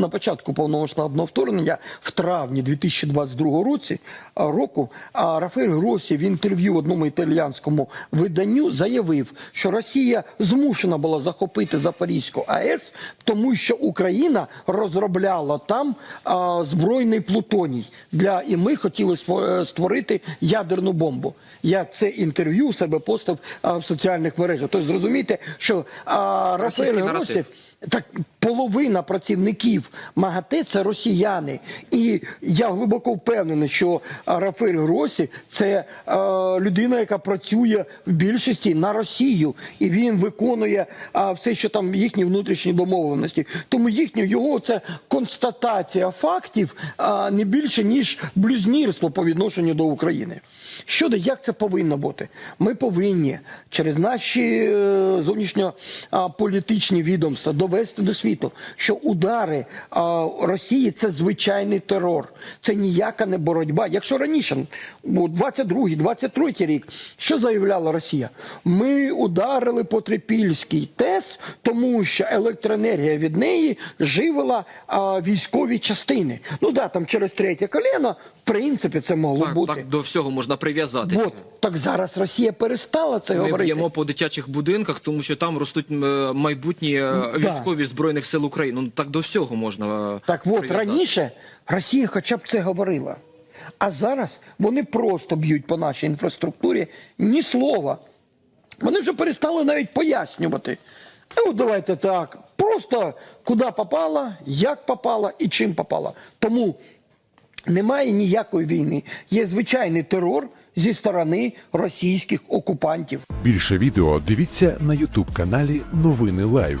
на початку повномасштабного вторгнення в травні 2022 році року Рафаель Гросі в інтерв'ю одному італіянському виданню заявив, що Росія змушена була захопити Запорізьку АЕС, тому що Україна розробляла там а, збройний плутоній для і ми хотіли ство- створити ядерну бомбу. Я це інтерв'ю у себе постав а, в соціальних мережах. Тобто зрозумієте, що а, Рафаель Гросі так половина працівників МАГАТЕ це росіяни, і я глибоко впевнений, що Рафаель Гросі це е, людина, яка працює в більшості на Росію, і він виконує а, все, що там їхні внутрішні домовленості. Тому їхню його це констатація фактів а, не більше ніж блюзнірство по відношенню до України. Щодо як це повинно бути, ми повинні через наші е, зовнішньополітичні відомства довести до світу, що удари Росії це звичайний терор, це ніяка не боротьба. Якщо раніше, у 22-й, 23-й рік, що заявляла Росія? Ми ударили по Трипільський ТЕС, тому що електроенергія від неї живила а, військові частини. Ну да, там через третє коліно, в принципі, це могло Так, бути. так до всього можна прив'язати. От так зараз Росія перестала це Ми говорити. б'ємо по дитячих будинках, тому що там ростуть майбутні е, Да. військові збройних сил України. Ну так до всього можна е, Так от прив'язати. раніше Росія хоча б це говорила. А зараз вони просто б'ють по нашій інфраструктурі ні слова. Вони вже перестали навіть пояснювати. Ну, давайте так. Просто куди попала, як попала і чим попала. Тому немає ніякої війни. Є звичайний терор зі сторони російських окупантів. Більше відео дивіться на Ютуб каналі Новини Лайв.